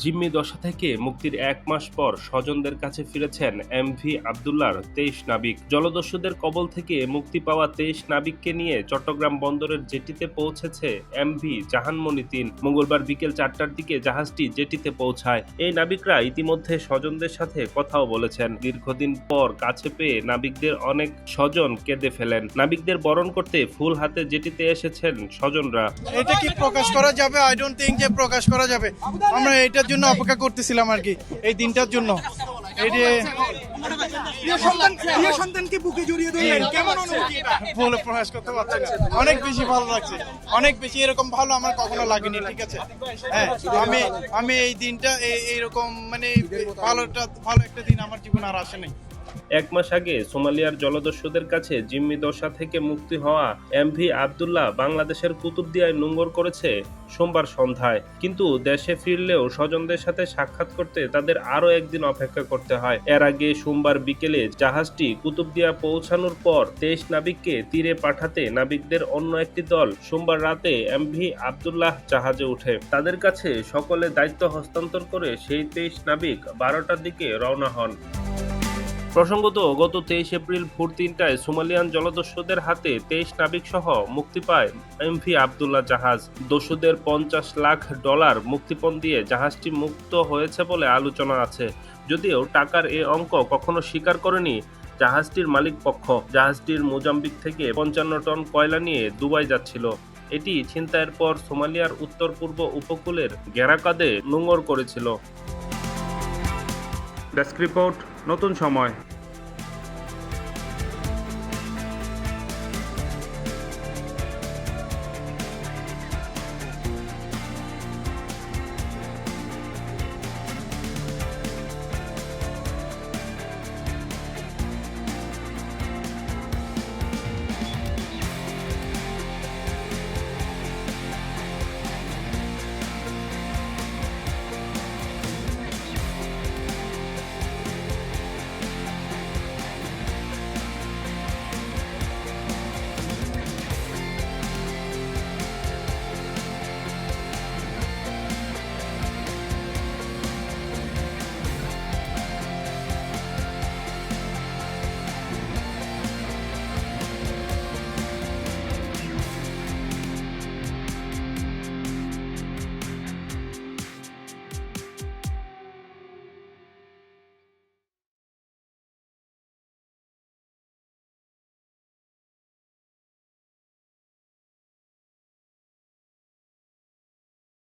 জিম্মি দশা থেকে মুক্তির এক মাস পর স্বজনদের কাছে ফিরেছেন এমভি আবদুল্লার তেইশ নাবিক। জলদস্যুদের কবল থেকে মুক্তি পাওয়া তেইশ নাবিককে নিয়ে চট্টগ্রাম বন্দরের জেটিতে পৌঁছেছে এমভি জাহানমণি তিন। মঙ্গলবার বিকেল চারটার দিকে জাহাজটি জেটিতে পৌঁছায়। এই নাবিকরা ইতিমধ্যে স্বজনদের সাথে কথাও বলেছেন। দীর্ঘদিন পর কাছে পেয়ে নাবিকদের অনেক স্বজন কেঁদে ফেলেন। নাবিকদের বরণ করতে ফুল হাতে জেটিতে এসেছেন স্বজনরা। এটা কি প্রকাশ করা যাবে? আই ডোন্ট থিঙ্ক যে প্রকাশ করা যাবে। আমরা এটার জন্য অপেক্ষা করতেছিলাম আর কি এই দিনটার জন্য। এই যে সন্তানকে বুকে জড়িয়ে ধরলেন। কেমন অনুভূতি বলে প্রকাশ করতে পারছি না। অনেক বেশি ভালো লাগছে। অনেক বেশি এরকম ভালো আমার কখনো লাগেনি ঠিক আছে? হ্যাঁ আমি আমি এই দিনটা এই- এইরকম মানে ভালোটা ভালো একটা দিন আমার জীবনে আর আসে নাই। এক মাস আগে সোমালিয়ার জলদস্যুদের কাছে জিম্মি দশা থেকে মুক্তি হওয়া এমভি আবদুল্লাহ বাংলাদেশের কুতুবদিয়ায় নোঙ্গর করেছে সোমবার সন্ধ্যায়। কিন্তু দেশে ফিরলেও স্বজনদের সাথে সাক্ষাৎ করতে তাদের আরও একদিন অপেক্ষা করতে হয়। এর আগে সোমবার বিকেলে জাহাজটি কুতুবদিয়া পৌঁছানোর পর তেইশ নাবিককে তীরে পাঠাতে নাবিকদের অন্য একটি দল সোমবার রাতে এমভি আবদুল্লাহ জাহাজে ওঠে। তাদের কাছে সকলে দায়িত্ব হস্তান্তর করে সেই তেইশ নাবিক বারোটার দিকে রওনা হন। প্রসঙ্গত, গত তেইশ এপ্রিল ভোর তিনটায় সোমালিয়ান জলদস্যুদের হাতে তেইশ নাবিক সহ মুক্তি পায় এমভি আবদুল্লাহ জাহাজ। দস্যুদের পঞ্চাশ লাখ ডলার মুক্তিপণ দিয়ে জাহাজটি মুক্ত হয়েছে বলে আলোচনা আছে। যদিও টাকার এ অঙ্ক কখনো স্বীকার করেনি জাহাজটির মালিক পক্ষ। জাহাজটির মোজাম্বিক থেকে পঞ্চান্ন টন কয়লা নিয়ে দুবাই যাচ্ছিল। এটি ছিনতাইয়ের পর সোমালিয়ার উত্তর পূর্ব উপকূলের গেরাকাদে নোঙর করেছিল। ডেস্ক রিপোর্ট নতুন সময়।